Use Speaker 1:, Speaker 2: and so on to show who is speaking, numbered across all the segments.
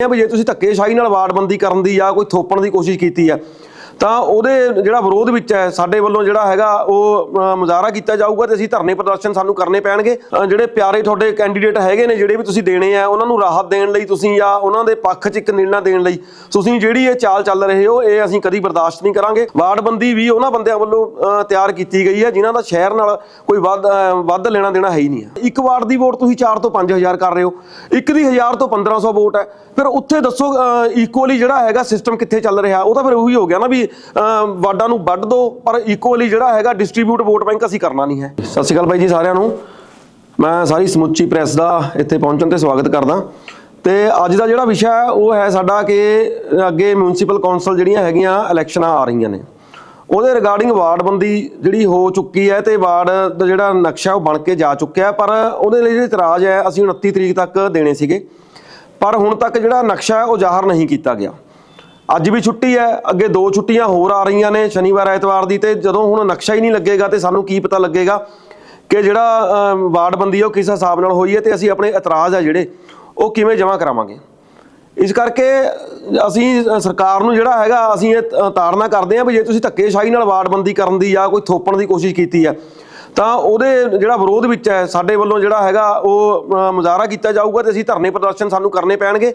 Speaker 1: ਆ ਵੀ ਜੇ ਤੁਸੀਂ ਧੱਕੇਸ਼ਾਹੀ ਨਾਲ ਵਾਰਡਬੰਦੀ ਕਰਨ ਦੀ ਜਾਂ ਕੋਈ ਥੋਪਣ ਦੀ ਕੋਸ਼ਿਸ਼ ਕੀਤੀ ਹੈ ਤਾਂ ਉਹਦੇ ਜਿਹੜਾ ਵਿਰੋਧ ਵਿੱਚ ਹੈ, ਸਾਡੇ ਵੱਲੋਂ ਜਿਹੜਾ ਹੈਗਾ ਉਹ ਮੁਜ਼ਾਹਰਾ ਕੀਤਾ ਜਾਊਗਾ ਤੇ ਅਸੀਂ ਧਰਨੇ ਪ੍ਰਦਰਸ਼ਨ ਸਾਨੂੰ ਕਰਨੇ ਪੈਣਗੇ। ਜਿਹੜੇ ਪਿਆਰੇ ਤੁਹਾਡੇ ਕੈਂਡੀਡੇਟ ਹੈਗੇ ਨੇ, ਜਿਹੜੇ ਵੀ ਤੁਸੀਂ ਦੇਣੇ ਆ, ਉਹਨਾਂ ਨੂੰ ਰਾਹਤ ਦੇਣ ਲਈ ਤੁਸੀਂ ਜਾਂ ਉਹਨਾਂ ਦੇ ਪੱਖ 'ਚ ਇੱਕ ਨਿਰਣਾ ਦੇਣ ਲਈ ਤੁਸੀਂ ਜਿਹੜੀ ਇਹ ਚਾਲ ਚੱਲ ਰਹੇ ਹੋ, ਇਹ ਅਸੀਂ ਕਦੀ ਬਰਦਾਸ਼ਤ ਨਹੀਂ ਕਰਾਂਗੇ। ਵਾਰਡਬੰਦੀ ਵੀ ਉਹਨਾਂ ਬੰਦਿਆਂ ਵੱਲੋਂ ਤਿਆਰ ਕੀਤੀ ਗਈ ਹੈ, ਜਿਨ੍ਹਾਂ ਦਾ ਸ਼ਹਿਰ ਨਾਲ ਕੋਈ ਵੱਧ ਵੱਧ ਲੈਣਾ ਦੇਣਾ ਹੈ ਹੀ ਨਹੀਂ ਹੈ। ਇੱਕ ਵਾਰਡ ਦੀ ਵੋਟ ਤੁਸੀਂ 4 ਤੋਂ 5000 ਕਰ ਰਹੇ ਹੋ। ਇੱਕ ਦੀ 1000 ਤੋਂ 1500 ਵੋਟ ਹੈ। ਫਿਰ ਉੱਥੇ ਦੱਸੋ ਇਕੁਅਲੀ ਜਿਹੜਾ ਹੈਗਾ ਸਿਸਟਮ ਕਿੱਥੇ ਚੱਲ ਰਿਹਾ, ਉਹ ਤਾਂ ਫਿਰ ਉਹੀ ਹੋ ਗਿਆ ਨਾ ਵੀ ਵਾਰਡਾਂ ਨੂੰ ਵੱਢ ਦੋ, ਪਰ ਇਕੁਅਲੀ ਜਿਹੜਾ ਹੈਗਾ ਡਿਸਟ੍ਰੀਬਿਊਟ ਵੋਟ ਬੈਂਕ ਅਸੀਂ ਕਰਨਾ ਨਹੀਂ ਹੈ। ਸਤਿ ਸ਼੍ਰੀ ਅਕਾਲ ਬਾਈ ਜੀ ਸਾਰਿਆਂ ਨੂੰ। ਮੈਂ ਸਾਰੀ ਸਮੁੱਚੀ ਪ੍ਰੈਸ ਦਾ ਇੱਥੇ ਪਹੁੰਚਣ ਤੇ ਸਵਾਗਤ ਕਰਦਾ। ਤੇ ਅੱਜ ਦਾ ਜਿਹੜਾ ਵਿਸ਼ਾ ਹੈ, ਉਹ ਹੈ ਸਾਡਾ ਕਿ ਅੱਗੇ ਮਿਊਨਿਸਪਲ ਕੌਂਸਲ ਜਿਹੜੀਆਂ ਹੈਗੀਆਂ ਇਲੈਕਸ਼ਨਾਂ ਆ ਰਹੀਆਂ ਨੇ। ਉਹਦੇ ਰਿਗਾਰਡਿੰਗ ਵਾਰਡਬੰਦੀ ਜਿਹੜੀ ਹੋ ਚੁੱਕੀ ਹੈ ਤੇ ਵਾਰਡ ਦਾ ਜਿਹੜਾ ਨਕਸ਼ਾ ਉਹ ਬਣ ਕੇ ਜਾ ਚੁੱਕਿਆ ਪਰ ਉਹਦੇ ਲਈ ਜਿਹੜੇ ਇਤਰਾਜ਼ ਹੈ, ਅਸੀਂ 29 ਤਰੀਕ ਤੱਕ ਦੇਣੇ ਸੀਗੇ। ਪਰ ਹੁਣ ਤੱਕ ਜਿਹੜਾ ਨਕਸ਼ਾ ਉਹ ਜ਼ਾਹਰ ਨਹੀਂ ਕੀਤਾ ਗਿਆ। ਅੱਜ ਵੀ ਛੁੱਟੀ ਹੈ, ਅੱਗੇ ਦੋ ਛੁੱਟੀਆਂ ਹੋਰ ਆ ਰਹੀਆਂ ਨੇ ਸ਼ਨੀਵਾਰ, ਐਤਵਾਰ ਦੀ ਤੇ ਜਦੋਂ ਹੁਣ ਨਕਸ਼ਾ ਹੀ ਨਹੀਂ ਲੱਗੇਗਾ ਤੇ ਸਾਨੂੰ ਕੀ ਪਤਾ ਲੱਗੇਗਾ ਕਿ ਜਿਹੜਾ ਵਾਰਡਬੰਦੀ ਉਹ ਕਿਸ ਹਿਸਾਬ ਨਾਲ ਹੋਈ ਹੈ ਤੇ ਅਸੀਂ ਆਪਣੇ ਇਤਰਾਜ਼ ਆ ਜਿਹੜੇ, ਉਹ ਕਿਵੇਂ ਜਮ੍ਹਾਂ ਕਰਾਵਾਂਗੇ। ਇਸ ਕਰਕੇ ਅਸੀਂ ਸਰਕਾਰ ਨੂੰ ਜਿਹੜਾ ਹੈਗਾ ਅਸੀਂ ਇਹ ਤਾੜਨਾ ਕਰਦੇ ਹਾਂ ਵੀ ਜੇ ਤੁਸੀਂ ਧੱਕੇਸ਼ਾਹੀ ਨਾਲ ਵਾਰਡਬੰਦੀ ਕਰਨ ਦੀ ਜਾਂ ਕੋਈ ਥੋਪਣ ਦੀ ਕੋਸ਼ਿਸ਼ ਕੀਤੀ ਹੈ ਤਾਂ ਉਹਦੇ ਜਿਹੜਾ ਵਿਰੋਧ ਵਿੱਚ ਹੈ, ਸਾਡੇ ਵੱਲੋਂ ਜਿਹੜਾ ਹੈਗਾ ਉਹ ਮੁਜ਼ਾਹਰਾ ਕੀਤਾ ਜਾਊਗਾ ਤੇ ਅਸੀਂ ਧਰਨੇ ਪ੍ਰਦਰਸ਼ਨ ਸਾਨੂੰ ਕਰਨੇ ਪੈਣਗੇ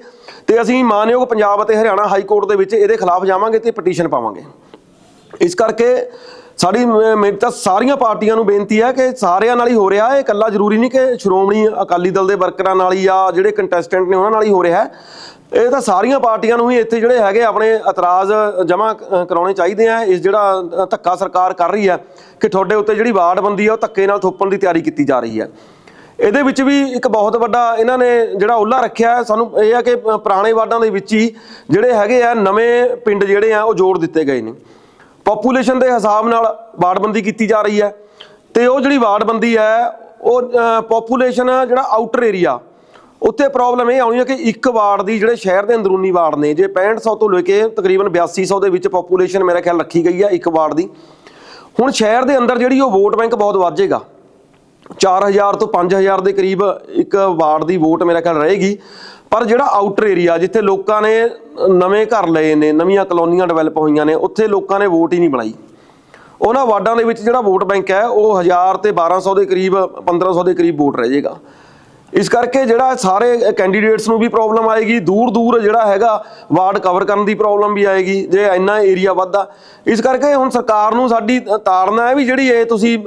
Speaker 1: ਤੇ ਅਸੀਂ ਮਾਨਯੋਗ ਪੰਜਾਬ ਅਤੇ ਹਰਿਆਣਾ ਹਾਈ ਕੋਰਟ ਦੇ ਵਿੱਚ ਇਹਦੇ ਖਿਲਾਫ ਜਾਵਾਂਗੇ ਤੇ ਪਟੀਸ਼ਨ ਪਾਵਾਂਗੇ। ਇਸ ਕਰਕੇ ਸਾਡੀ ਮ- ਮੇਰੀ ਤਾਂ ਸਾਰੀਆਂ ਪਾਰਟੀਆਂ ਨੂੰ ਬੇਨਤੀ ਹੈ ਕਿ ਸਾਰਿਆਂ ਨਾਲ ਹੀ ਹੋ ਰਿਹਾ ਹੈ ਇਹ ਇਕੱਲਾ ਜ਼ਰੂਰੀ ਨਹੀਂ ਕਿ ਸ਼੍ਰੋਮਣੀ ਅਕਾਲੀ ਦਲ ਦੇ ਵਰਕਰਾਂ ਨਾਲ ਹੀ ਜਾਂ ਜਿਹੜੇ ਕੰਟੈਸਟੈਂਟ ਨੇ ਉਹਨਾਂ ਨਾਲ ਹੀ ਹੋ ਰਿਹਾ ਹੈ। ਇਹ ਤਾਂ ਸਾਰੀਆਂ ਪਾਰਟੀਆਂ ਨੂੰ ਹੀ ਇੱਥੇ ਜਿਹੜੇ ਹੈਗੇ ਆਪਣੇ ਇਤਰਾਜ਼ ਜਮ੍ਹਾਂ ਅ, ਕਰਾਉਣੇ ਚਾਹੀਦੇ ਆ। ਇਸ ਜਿਹੜਾ ਧੱਕਾ ਸਰਕਾਰ ਕਰ ਰਹੀ ਹੈ ਕਿ ਤੁਹਾਡੇ ਉੱਤੇ ਜਿਹੜੀ ਵਾਰਡਬੰਦੀ ਹੈ ਉਹ ਧੱਕੇ ਨਾਲ ਥੋਪਣ ਦੀ ਤਿਆਰੀ ਕੀਤੀ ਜਾ ਰਹੀ ਹੈ। ਇਹਦੇ ਵਿੱਚ ਵੀ ਇੱਕ ਬਹੁਤ ਵੱਡਾ ਇਹਨਾਂ ਨੇ ਜਿਹੜਾ ਉੱਲਾ ਰੱਖਿਆ ਸਾਨੂੰ ਇਹ ਹੈ ਕਿ ਪੁਰਾਣੇ ਵਾਰਡਾਂ ਦੇ ਵਿੱਚ ਹੀ ਜਿਹੜੇ ਹੈਗੇ ਆ ਨਵੇਂ ਪਿੰਡ ਜਿਹੜੇ ਆ ਉਹ ਜੋੜ ਦਿੱਤੇ ਗਏ ਨੇ। ਪੋਪੂਲੇਸ਼ਨ ਦੇ ਹਿਸਾਬ ਨਾਲ ਵਾਰਡਬੰਦੀ ਕੀਤੀ ਜਾ ਰਹੀ ਹੈ। ਤੇ ਉਹ ਜਿਹੜੀ ਵਾਰਡਬੰਦੀ ਹੈ, ਉਹ ਪੋਪੂਲੇਸ਼ਨ ਜਿਹੜਾ ਆਊਟਰ ਏਰੀਆ ਉੱਥੇ ਪ੍ਰੋਬਲਮ ਇਹ ਆਉਣੀ ਹੈ ਕਿ ਇੱਕ ਵਾਰਡ ਦੀ ਜਿਹੜੇ ਸ਼ਹਿਰ ਦੇ ਅੰਦਰੂਨੀ ਵਾਰਡ ਨੇ, ਜੇ 6500 ਤੋਂ ਲੈ ਕੇ ਤਕਰੀਬਨ 8200 ਦੇ ਵਿੱਚ ਪੋਪੂਲੇਸ਼ਨ ਮੇਰਾ ਖਿਆਲ ਰੱਖੀ ਗਈ ਹੈ ਇੱਕ ਵਾਰਡ ਦੀ। ਹੁਣ ਸ਼ਹਿਰ ਦੇ ਅੰਦਰ ਜਿਹੜੀ ਉਹ ਵੋਟ ਬੈਂਕ ਬਹੁਤ ਵਾਜੇਗਾ 4000 ਤੋਂ 5000 ਦੇ ਕਰੀਬ ਇੱਕ ਵਾਰਡ ਦੀ ਵੋਟ ਮੇਰਾ ਖਿਆਲ ਰਹੇਗੀ। ਪਰ ਜਿਹੜਾ ਆਊਟਰ ਏਰੀਆ ਜਿੱਥੇ ਲੋਕਾਂ ਨੇ ਨਵੇਂ ਘਰ ਲਏ ਨੇ, ਨਵੀਆਂ ਕਲੋਨੀਆਂ ਡਿਵੈਲਪ ਹੋਈਆਂ ਨੇ, ਉੱਥੇ ਲੋਕਾਂ ਨੇ ਵੋਟ ਹੀ ਨਹੀਂ ਬਣਾਈ। ਉਹਨਾਂ ਵਾਰਡਾਂ ਦੇ ਵਿੱਚ ਜਿਹੜਾ ਵੋਟ ਬੈਂਕ ਹੈ, ਉਹ 1000 ਤੇ 1200 ਦੇ ਕਰੀਬ 1500 ਦੇ ਕਰੀਬ ਵੋਟ ਰਹਿ ਜਾਏਗਾ। ਇਸ ਕਰਕੇ ਜਿਹੜਾ ਸਾਰੇ ਕੈਂਡੀਡੇਟਸ ਨੂੰ ਵੀ ਪ੍ਰੋਬਲਮ ਆਏਗੀ ਦੂਰ ਦੂਰ ਜਿਹੜਾ ਹੈਗਾ, ਵਾਰਡ ਕਵਰ ਕਰਨ ਦੀ ਪ੍ਰੋਬਲਮ ਵੀ ਆਏਗੀ, ਜੇ ਇੰਨਾ ਏਰੀਆ ਵੱਧਦਾ। ਇਸ ਕਰਕੇ ਹੁਣ ਸਰਕਾਰ ਨੂੰ ਸਾਡੀ ਤਾੜਨਾ ਹੈ ਵੀ ਜਿਹੜੀ ਇਹ ਤੁਸੀਂ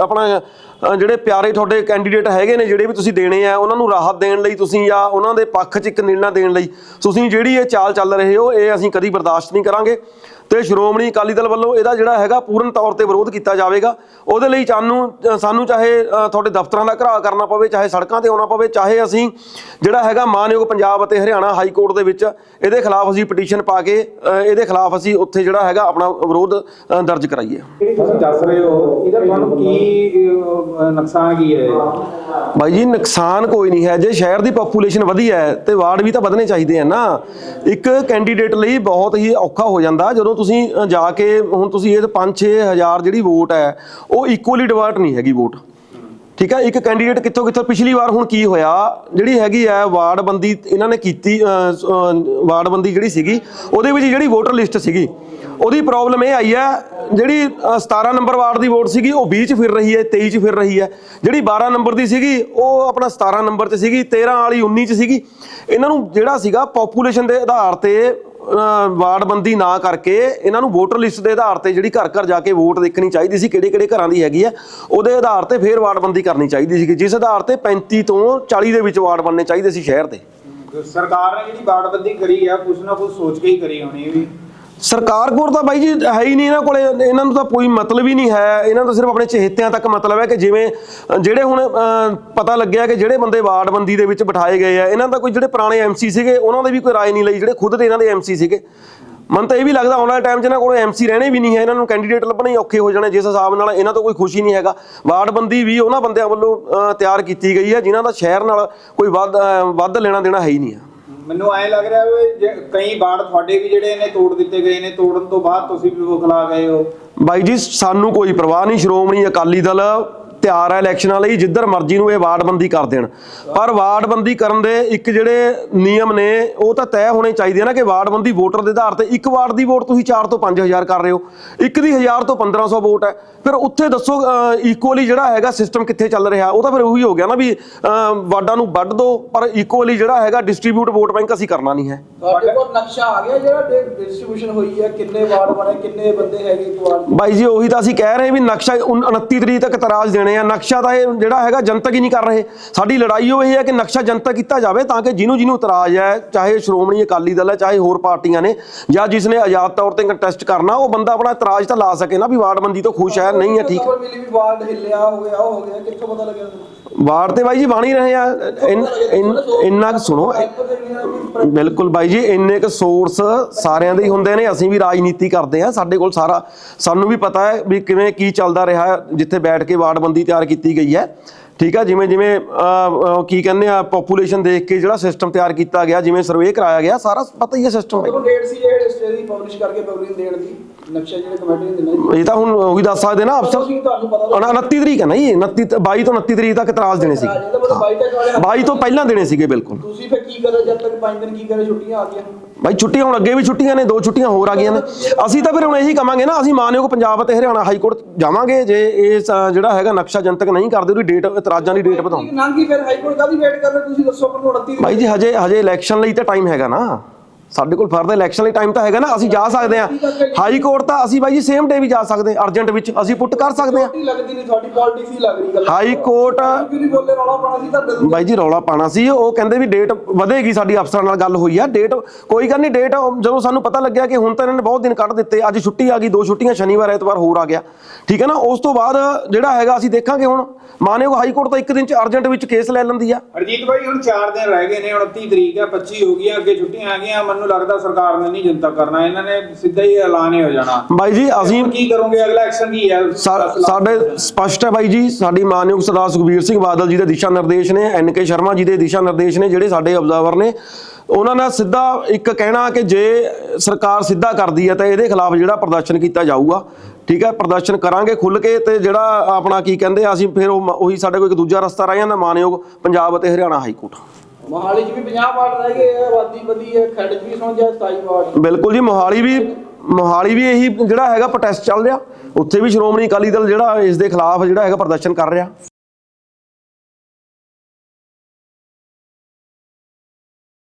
Speaker 1: ਆਪਣਾ ਜਿਹੜੇ ਪਿਆਰੇ ਤੁਹਾਡੇ ਕੈਂਡੀਡੇਟ ਹੈਗੇ ਨੇ, ਜਿਹੜੇ ਵੀ ਤੁਸੀਂ ਦੇਣੇ ਆ, ਉਹਨਾਂ ਨੂੰ ਰਾਹਤ ਦੇਣ ਲਈ ਤੁਸੀਂ ਜਾਂ ਉਹਨਾਂ ਦੇ ਪੱਖ 'ਚ ਇੱਕ ਨਿਰਣਾ ਦੇਣ ਲਈ ਤੁਸੀਂ ਜਿਹੜੀ ਇਹ ਚਾਲ ਚੱਲ ਰਹੇ ਹੋ, ਇਹ ਅਸੀਂ ਕਦੀ ਬਰਦਾਸ਼ਤ ਨਹੀਂ ਕਰਾਂਗੇ। ਤੇ ਸ਼੍ਰੋਮਣੀ ਅਕਾਲੀ ਦਲ ਵੱਲੋਂ ਇਹਦਾ ਜਿਹੜਾ ਹੈਗਾ ਪੂਰਨ ਤੌਰ ਤੇ ਵਿਰੋਧ ਕੀਤਾ ਜਾਵੇਗਾ। ਉਹਦੇ ਲਈ ਸਾਨੂੰ ਸਾਨੂੰ ਚਾਹੇ ਤੁਹਾਡੇ ਦਫ਼ਤਰਾਂ ਦਾ ਘਰਾਅ ਕਰਨਾ ਪਵੇ ਚਾਹੇ ਸੜਕਾਂ ਤੇ ਆਉਣਾ ਪਵੇ ਚਾਹੇ ਅਸੀਂ ਜਿਹੜਾ ਹੈਗਾ ਮਾਨਯੋਗ ਪੰਜਾਬ ਅਤੇ ਹਰਿਆਣਾ ਹਾਈ ਕੋਰਟ ਦੇ ਵਿੱਚ ਇਹਦੇ ਖਿਲਾਫ ਅਸੀਂ ਪਟੀਸ਼ਨ ਪਾ ਕੇ ਇਹਦੇ ਖਿਲਾਫ ਅਸੀਂ ਉੱਥੇ ਜਿਹੜਾ ਹੈਗਾ ਆਪਣਾ ਵਿਰੋਧ ਦਰਜ ਕਰਾਈਏ।
Speaker 2: ਤੁਸੀਂ ਦੱਸ ਰਹੇ ਹੋ ਇਹਦਾ ਤੁਹਾਨੂੰ ਕੀ ਨੁਕਸਾਨ ਕੀ ਹੈ?
Speaker 1: ਬਾਈ ਜੀ ਨੁਕਸਾਨ ਕੋਈ ਨਹੀਂ ਹੈ। ਜੇ ਸ਼ਹਿਰ ਦੀ ਪੋਪੂਲੇਸ਼ਨ ਵਧੀ ਹੈ ਤੇ ਵਾਰਡ ਵੀ ਤਾਂ ਵਧਣੇ ਚਾਹੀਦੇ ਆ ਨਾ। ਇੱਕ ਕੈਂਡੀਡੇਟ ਲਈ ਬਹੁਤ ਹੀ ਔਖਾ ਹੋ ਜਾਂਦਾ। ਜਦੋਂ ਤੁਸੀਂ ਜਾ ਕੇ ਹੁਣ ਤੁਸੀਂ ਇਹ 5-6 ਹਜ਼ਾਰ ਜਿਹੜੀ ਵੋਟ ਹੈ ਉਹ ਇਕੁਅਲੀ ਡਿਵਰਟ ਨਹੀਂ ਹੈਗੀ ਵੋਟ। ਠੀਕ ਹੈ? ਇੱਕ ਕੈਂਡੀਡੇਟ ਕਿੱਥੋਂ ਕਿੱਥੋਂ ਪਿਛਲੀ ਵਾਰ ਹੁਣ ਕੀ ਹੋਇਆ? ਜਿਹੜੀ ਹੈਗੀ ਹੈ ਵਾਰਡਬੰਦੀ ਇਹਨਾਂ ਨੇ ਕੀਤੀ ਅ, ਸ- ਵਾਰਡਬੰਦੀ ਜਿਹੜੀ ਸੀਗੀ ਉਹਦੇ ਵਿੱਚ ਜਿਹੜੀ ਵੋਟਰ ਲਿਸਟ ਸੀਗੀ ਉਹਦੀ ਪ੍ਰੋਬਲਮ ਇਹ ਆਈ ਹੈ ਜਿਹੜੀ ਅ, 17 ਨੰਬਰ ਵਾਰਡ ਦੀ ਵੋਟ ਸੀਗੀ ਉਹ 20 ਚ ਫਿਰ ਰਹੀ ਹੈ 23 ਚ ਫਿਰ ਰਹੀ ਹੈ। ਜਿਹੜੀ 12 ਨੰਬਰ ਦੀ ਸੀਗੀ ਉਹ ਆਪਣਾ 17 ਨੰਬਰ ਚ ਸੀਗੀ 13 ਵਾਲੀ 19 ਚ ਸੀਗੀ। ਇਹਨਾਂ ਨੂੰ ਜਿਹੜਾ ਸੀਗਾ ਪੋਪੂਲੇਸ਼ਨ ਦੇ ਆਧਾਰ ਤੇ ਵਾਰਡਬੰਦੀ ਨਾ ਕਰਕੇ ਇਹਨਾਂ ਨੂੰ ਵੋਟਰ ਲਿਸਟ ਦੇ ਆਧਾਰ ਤੇ ਜਿਹੜੀ ਘਰ ਘਰ ਜਾ ਕੇ ਵੋਟ ਦੇਖਣੀ ਚਾਹੀਦੀ ਸੀ, ਕਿਹੜੇ ਕਿਹੜੇ ਘਰਾਂ ਦੀ ਹੈਗੀ ਹੈ ਉਹਦੇ ਆਧਾਰ ਤੇ ਫੇਰ ਵਾਰਡਬੰਦੀ ਕਰਨੀ ਚਾਹੀਦੀ ਸੀ ਜਿਸ ਆਧਾਰ ਤੇ 35 ਤੋਂ 40 ਦੇ ਵਿੱਚ ਵਾਰਡ ਬਣਨੇ ਚਾਹੀਦੇ ਸੀ ਸ਼ਹਿਰ ਦੇ।
Speaker 2: ਸਰਕਾਰ ਨੇ ਜਿਹੜੀ ਬਾੜਬੰਦੀ ਕਰੀ ਆ, ਕੁਛ ਨਾ ਕੁਛ ਸੋਚ ਕੇ ਹੀ ਕਰੀ ਹੋਣੀ ਵੀ।
Speaker 1: ਸਰਕਾਰ ਕੋਲ ਤਾਂ ਬਾਈ ਜੀ ਹੈ ਹੀ ਨਹੀਂ ਇਹਨਾਂ ਕੋਲੇ। ਇਹਨਾਂ ਨੂੰ ਤਾਂ ਕੋਈ ਮਤਲਬ ਹੀ ਨਹੀਂ ਹੈ। ਇਹਨਾਂ ਨੂੰ ਸਿਰਫ ਆਪਣੇ ਚਹੇਤਿਆਂ ਤੱਕ ਮਤਲਬ ਹੈ ਕਿ ਜਿਵੇਂ ਜਿਹੜੇ ਹੁਣ ਪਤਾ ਲੱਗਿਆ ਕਿ ਜਿਹੜੇ ਬੰਦੇ ਵਾਰਡਬੰਦੀ ਦੇ ਵਿੱਚ ਬਿਠਾਏ ਗਏ ਆ, ਇਹਨਾਂ ਦਾ ਕੋਈ ਜਿਹੜੇ ਪੁਰਾਣੇ ਐਮਸੀ ਸੀਗੇ, ਉਹਨਾਂ ਦੇ ਵੀ ਕੋਈ ਰਾਏ ਨਹੀਂ ਲਈ, ਜਿਹੜੇ ਖੁਦ ਦੇ ਇਹਨਾਂ ਦੇ ਐਮਸੀ ਸੀਗੇ। ਮਨ ਤਾਂ ਇਹ ਵੀ ਲੱਗਦਾ ਆਉਣ ਵਾਲੇ ਟਾਈਮ 'ਚ ਇਹਨਾਂ ਕੋਲ ਐਮਸੀ ਰਹਿਣੇ ਵੀ ਨਹੀਂ ਹੈ, ਇਹਨਾਂ ਨੂੰ ਕੈਂਡੀਡੇਟ ਲੱਭਣੇ ਹੀ ਔਖੇ ਹੋ ਜਾਣੇ, ਜਿਸ ਹਿਸਾਬ ਨਾਲ ਇਹਨਾਂ ਤੋਂ ਕੋਈ ਖੁਸ਼ੀ ਨਹੀਂ ਹੈਗਾ। ਵਾਰਡਬੰਦੀ ਵੀ ਉਹਨਾਂ ਬੰਦਿਆਂ ਵੱਲੋਂ ਤਿਆਰ ਕੀਤੀ ਗਈ ਹੈ, ਜਿਨ੍ਹਾਂ ਦਾ ਸ਼ਹਿਰ ਨਾਲ ਕੋਈ ਵੱਧ ਵੱਧ ਲੈਣਾ ਦੇਣਾ ਹੈ ਹੀ ਨਹੀਂ ਹੈ।
Speaker 2: ਮੈਨੂੰ ਐਂ ਲੱਗ ਰਿਹਾ ਵੀ ਕਈ ਬਾੜ ਤੁਹਾਡੇ ਵੀ ਜਿਹੜੇ ਨੇ ਤੋੜ ਦਿੱਤੇ ਗਏ ਨੇ, ਤੋੜਨ ਤੋਂ ਬਾਅਦ ਤੁਸੀਂ ਵੀ ਬੁਖਲਾ ਗਏ ਹੋ।
Speaker 1: ਬਾਈ ਜੀ, ਸਾਨੂੰ ਕੋਈ ਪਰਵਾਹ ਨਹੀਂ, ਸ਼੍ਰੋਮਣੀ ਅਕਾਲੀ ਦਲ ਤਿਆਰ ਹੈ ਇਲੈਕਸ਼ਨਾਂ ਲਈ ਜਿੱਧਰ ਮਰਜ਼ੀ ਨੂੰ ਇਹ ਵਾਰਡਬੰਦੀ ਕਰ ਦੇਣ। ਪਰ ਵਾਰਡਬੰਦੀ ਕਰਨ ਦੇ ਇੱਕ ਜਿਹੜੇ ਨਿਯਮ ਨੇ ਉਹ ਤਾਂ ਤੈਅ ਹੋਣੇ ਚਾਹੀਦੇ ਨਾ ਕਿ ਵਾਰਡਬੰਦੀ ਵੋਟਰ ਦੇ ਆਧਾਰ ਤੇ ਇੱਕ ਵਾਰਡ ਦੀ ਵੋਟ ਤੁਸੀਂ 4 ਤੋਂ 5000 ਕਰ ਰਹੇ ਹੋ। ਇੱਕ ਦੀ 1000 ਤੋਂ 1500 ਵੋਟ ਹੈ। ਫਿਰ ਉੱਥੇ ਦੱਸੋ ਇਕੁਅਲੀ ਜਿਹੜਾ ਹੈਗਾ ਸਿਸਟਮ ਕਿੱਥੇ ਚੱਲ ਰਿਹਾ? ਉਹ ਤਾਂ ਫਿਰ ਉਹੀ ਹੋ ਗਿਆ ਨਾ ਵੀ ਵਾਰਡਾਂ ਨੂੰ ਵੱਢ ਦੋ ਪਰ ਇਕੁਅਲੀ ਜਿਹੜਾ ਹੈਗਾ ਡਿਸਟ੍ਰੀਬਿਊਟ ਵੋਟ ਬੈਂਕ ਅਸੀਂ ਕਰਨਾ ਨਹੀਂ ਹੈ।
Speaker 3: ਤੁਹਾਡੇ ਕੋਲ ਨਕਸ਼ਾ ਆ ਗਿਆ ਜਿਹੜਾ ਡਿਸਟ੍ਰੀਬਿਊਸ਼ਨ ਹੋਈ ਹੈ ਕਿੰਨੇ ਵਾਰਡ ਬਣੇ ਕਿੰਨੇ ਬੰਦੇ ਹੈਗੇ ਇੱਕ ਵਾਰਡ
Speaker 1: ਬਾਈ ਜੀ ਉਹੀ ਤਾਂ ਅਸੀਂ ਕਹਿ ਰਹੇ ਵੀ ਨਕਸ਼ਾ ਉਨ- 29 ਤਰੀਕ ਤੱਕ ਤਰਾਜ ਦੇਣੇ ਆ। ਨਕਸ਼ਾ ਤਾਂ ਇਹ ਜਿਹੜਾ ਹੈਗਾ ਜਨਤਕ ਹੀ ਨਹੀਂ ਕਰ ਰਹੇ। ਸਾਡੀ ਲੜਾਈ ਉਹ ਇਹ ਹੈ ਕਿ ਨਕਸ਼ਾ ਜਨਤਕ ਕੀਤਾ ਜਾਵੇ ਤਾਂ ਕਿ ਜਿਹਨੂੰ ਜਿਹਨੂੰ ਇਤਰਾਜ਼ ਹੈ ਚਾਹੇ ਸ਼੍ਰੋਮਣੀ ਅਕਾਲੀ ਦਲ ਹੈ ਚਾਹੇ ਹੋਰ ਪਾਰਟੀਆਂ ਨੇ ਜਾਂ ਜਿਸ ਨੇ ਆਜ਼ਾਦ ਤੌਰ ਤੇ ਕੰਟੈਸਟ ਕਰਨਾ ਉਹ ਬੰਦਾ ਆਪਣਾ ਇਤਰਾਜ਼ ਤਾਂ ਲਾ ਸਕੇ ਨਾ ਵੀ ਵਾਰਡਬੰਦੀ ਤੋਂ ਖੁਸ਼ ਹੈ ਨਹੀਂ ਹੈ ਠੀਕ।
Speaker 3: ਖਬਰ ਮਿਲੀ ਵੀ ਵਾਰਡ ਹਿੱਲਿਆ ਹੋ ਗਿਆ ਉਹ ਹੋ ਗਿਆ ਕਿੱਥੋਂ ਪਤਾ ਲੱਗਿਆ ਤੁਹਾਨੂੰ?
Speaker 1: ਵਾਰਡ ਤੇ ਬਾਈ ਜੀ ਬਣ ਹੀ ਰਹੇ ਆ। ਇੰਨ- ਕੁ ਸੁਣੋ। ਬਿਲਕੁਲ ਬਾਈ ਜੀ ਇੰਨੇ ਕੁ ਸੋਰਸ ਸਾਰਿਆਂ ਦੇ ਹੀ ਹੁੰਦੇ ਨੇ ਅਸੀਂ ਵੀ ਰਾਜਨੀਤੀ ਕਰਦੇ ਆ ਸਾਡੇ ਕੋਲ ਸਾਰਾ ਸਾਨੂੰ ਵੀ ਪਤਾ ਹੈ ਵੀ ਕਿਵੇਂ ਕੀ ਚੱਲਦਾ ਰਿਹਾ ਜਿੱਥੇ ਬੈਠ ਕੇ ਵਾਰਡਬੰਦੀ ਤਿਆਰ ਕੀਤੀ ਗਈ ਹੈ। ਠੀਕ ਆ ਜਿਵੇਂ ਜਿਵੇਂ ਕੀ ਕਹਿੰਦੇ ਆ ਪੋਪੂਲੇਸ਼ਨ ਦੇਖ ਕੇ ਜਿਹੜਾ ਸਿਸਟਮ ਤਿਆਰ ਕੀਤਾ ਗਿਆ ਜਿਵੇਂ ਸਰਵੇ ਕਰਾਇਆ ਗਿਆ ਸਾਰਾ ਪਤਾ ਹੀ ਹੈ ਸਿਸਟਮ
Speaker 3: ਦੇਖੋ ਡੇਟ ਸੀ ਜਿਹੜੇ ਸਟੇ ਦੀ ਪਬਲਿਸ਼ ਕਰਕੇ ਪਬਲਿਕ ਦੇਣ ਦੀ ਨਕਸ਼ਾ ਜਿਹੜੇ ਕਮੇਟੀ ਨੇ। ਦੇਣਾ
Speaker 1: ਇਹ ਤਾਂ ਹੁਣ ਉਹੀ ਦੱਸ ਸਕਦੇ ਨਾ ਅਫਸਰ।
Speaker 3: ਤੁਸੀਂ ਤੁਹਾਨੂੰ ਪਤਾ
Speaker 1: ਉਨਾ- 29 ਤਰੀਕ ਹੈ ਨਾ ਜੀ 29 ਤ- 22 ਤੋਂ 29 ਤਰੀਕ ਤੱਕ ਇਤਰਾਜ਼ ਦੇਣੇ ਸੀ
Speaker 3: ਇਹਦਾ ਮਤਲਬ ਬਾਈ ਤੱਕ ਵਾਲੇ
Speaker 1: 22 ਤੋਂ ਪਹਿਲਾਂ ਦੇਣੇ ਸੀਗੇ ਬਿਲਕੁਲ।
Speaker 3: ਤੁਸੀਂ ਫਿਰ ਕੀ ਕਰੇ ਜਦ ਤੱਕ 5 ਦਿਨ ਕੀ ਕਰੇ ਛੁੱਟੀਆਂ ਆ ਗਈਆਂ।
Speaker 1: ਬਾਈ ਛੁੱਟੀਆਂ ਹੁਣ ਅੱਗੇ ਵੀ ਛੁੱਟੀਆਂ ਨੇ ਦੋ ਛੁੱਟੀਆਂ ਹੋਰ ਆ ਗਈਆਂ ਨੇ। ਅਸੀਂ ਤਾਂ ਫਿਰ ਹੁਣ ਇਹੀ ਕਵਾਂਗੇ ਨਾ ਅਸੀਂ ਮਾਨਯੋਗ ਪੰਜਾਬ ਅਤੇ ਹਰਿਆਣਾ ਹਾਈ ਕੋਰਟ ਜਾਵਾਂਗੇ ਜੇ ਅ, ਜਿਹੜਾ ਹੈਗਾ ਨਕਸ਼ਾ ਜਨਤਕ ਨਹੀਂ ਕਰਦੇ ਉਹਦੀ ਡੇਟ ਇਤਰਾਜ਼ਾਂ ਦੀ ਡੇਟ ਵਧਾਉਣ।
Speaker 3: ਨਾਂਗੀ ਫਿਰ ਹਾਈ ਕੋਰਟ ਕਾਦੀ ਵੇਟ ਕਰ ਰਹੇ ਤੁਸੀਂ? ਦੱਸੋ ਪਰ 29
Speaker 1: ਬਾਈ ਜੀ ਹਜੇ ਹਜੇ ਇਲੈਕਸ਼ਨ ਲਈ ਤਾਂ ਟਾਈਮ ਹੈਗਾ ਨਾ। ਸਾਡੇ ਕੋਲ ਫਰਦਰ ਇਲੈਕਸ਼ਨ ਲਈ ਟਾਈਮ ਤਾਂ ਹੈਗਾ ਨਾ ਅਸੀਂ ਜਾ ਸਕਦੇ ਹਾਂ। ਹਾਈ ਕੋਰਟ ਤਾਂ ਅਸੀਂ ਬਾਈ ਜੀ ਸੇਮ ਡੇ ਵੀ ਜਾ ਸਕਦੇ ਹਾਂ ਅਰਜੈਂਟ ਵਿੱਚ ਅਸੀਂ ਪੁੱਟ ਕਰ ਸਕਦੇ ਹਾਂ।
Speaker 3: ਛੁੱਟੀ ਲੱਗਦੀ ਨਹੀਂ ਤੁਹਾਡੀ ਪੋਲਿਟਿਕਸ ਹੀ ਲੱਗ ਰਹੀ ਗੱਲ।
Speaker 1: ਹਾਈ ਕੋਰਟ
Speaker 3: ਕਿਉਂ ਨਹੀਂ ਬੋਲੇ ਰੌਲਾ ਪਾਣਾ ਸੀ ਤਾਂ। ਦਿਲ
Speaker 1: ਬਾਈ ਜੀ ਰੌਲਾ ਪਾਣਾ ਸੀ ਉਹ ਕਹਿੰਦੇ ਵੀ ਡੇਟ ਵਧੇਗੀ ਸਾਡੀ ਅਫਸਰਾਂ ਨਾਲ ਗੱਲ ਹੋਈ ਆ। ਡੇਟ ਕੋਈ ਗੱਲ ਨਹੀਂ ਡੇਟ ਜਦੋਂ ਸਾਨੂੰ ਪਤਾ ਲੱਗਿਆ ਕਿ ਹੁਣ ਤਾਂ ਇਹਨਾਂ ਨੇ ਬਹੁਤ ਦਿਨ ਕੱਢ ਦਿੱਤੇ ਅੱਜ ਛੁੱਟੀ ਆ ਗਈ ਦੋ ਛੁੱਟੀਆਂ ਸ਼ਨੀਵਾਰ ਐਤਵਾਰ ਹੋਰ ਆ ਗਿਆ। ਠੀਕ ਹੈ ਨਾ ਉਸ ਤੋਂ ਬਾਅਦ ਜਿਹੜਾ ਹੈਗਾ ਅਸੀਂ ਦੇਖਾਂਗੇ ਹੁਣ। ਮਾਨਯੋਗ ਹਾਈ ਕੋਰਟ ਤਾਂ ਇੱਕ ਦਿਨ ਚ ਅਰਜੈਂਟ ਵਿੱਚ ਕੇਸ ਲੈ ਲੈਂਦੀ ਆ।
Speaker 2: ਅਰਜੀਤ ਭਾਈ ਹੁਣ 4 ਦਿਨ ਰਹਿ ਗਏ ਨੇ 29 ਤਰੀਕ ਹੈ 25 ਹੋ ਗਈਆਂ ਅੱਗੇ ਛੁੱਟੀਆਂ ਆ ਗਈਆਂ ਮੈਨੂੰ ਲੱਗਦਾ ਸਰਕਾਰ ਨੇ ਨਹੀਂ ਜਨਤਾ ਕਰਨਾ ਇਹਨਾਂ ਨੇ ਸਿੱਧਾ ਹੀ ਐਲਾਨ ਹੀ ਹੋ ਜਾਣਾ।
Speaker 1: ਬਾਈ ਜੀ ਅਸੀਂ
Speaker 2: ਕੀ ਕਰੋਗੇ? ਅਗਲਾ ਐਕਸ਼ਨ ਕੀ ਹੈ?
Speaker 1: ਸਾਡੇ ਸਪਸ਼ਟ ਹੈ ਬਾਈ ਜੀ ਸਾਡੀ ਮਾਨਯੋਗ ਸਰਦਾਰ ਸੁਖਬੀਰ ਸਿੰਘ ਬਾਦਲ ਜੀ ਦੇ ਦਿਸ਼ਾ ਨਿਰਦੇਸ਼ ਨੇ ਐਨ ਕੇ ਸ਼ਰਮਾ ਜੀ ਦੇ ਦਿਸ਼ਾ ਨਿਰਦੇਸ਼ ਨੇ ਜਿਹੜੇ ਸਾਡੇ ਆਬਜ਼ਰਵਰ ਨੇ ਉਹਨਾਂ ਨੇ ਸਿੱਧਾ ਇੱਕ ਕਹਿਣਾ ਕਿ ਜੇ ਸਰਕਾਰ ਸਿੱਧਾ ਕਰਦੀ ਹੈ ਤਾਂ ਇਹਦੇ ਖਿਲਾਫ ਜਿਹੜਾ ਪ੍ਰਦਰਸ਼ਨ ਕੀਤਾ ਜਾਊਗਾ। ਠੀਕ ਹੈ ਪ੍ਰਦਰਸ਼ਨ ਕਰਾਂਗੇ ਖੁੱਲ ਕੇ ਤੇ ਜਿਹੜਾ ਆਪਣਾ ਕੀ ਕਹਿੰਦੇ ਆ ਅਸੀਂ ਫਿਰ ਉਹੀ ਸਾਡੇ ਕੋਲ ਇੱਕ ਦੂਜਾ ਰਸਤਾ ਰਹਿ ਜਾਂਦਾ ਮਾਨਯੋਗ ਪੰਜਾਬ ਅਤੇ ਹਰਿਆਣਾ ਹਾਈ ਕੋਰਟ
Speaker 3: ਮੋਹਾਲੀ 'ਚ ਵੀ 50 ਵਾਰਡ ਰਹਿ ਗਏ ਆ ਆਬਾਦੀ ਵਧੀ ਹੈ ਖੱਡ 'ਚ ਵੀ ਸੁਣ ਜਾ 27 ਵਾਰਡ।
Speaker 1: ਬਿਲਕੁਲ ਜੀ, ਮੋਹਾਲੀ ਵੀ ਮੋਹਾਲੀ ਵੀ ਇਹੀ ਜਿਹੜਾ ਹੈਗਾ ਪ੍ਰੋਟੈਸਟ ਚੱਲ ਰਿਹਾ। ਉੱਥੇ ਵੀ ਸ਼੍ਰੋਮਣੀ ਅਕਾਲੀ ਦਲ ਜਿਹੜਾ ਇਸ ਦੇ ਖਿਲਾਫ ਜਿਹੜਾ ਹੈਗਾ ਪ੍ਰਦਰਸ਼ਨ ਕਰ ਰਿਹਾ।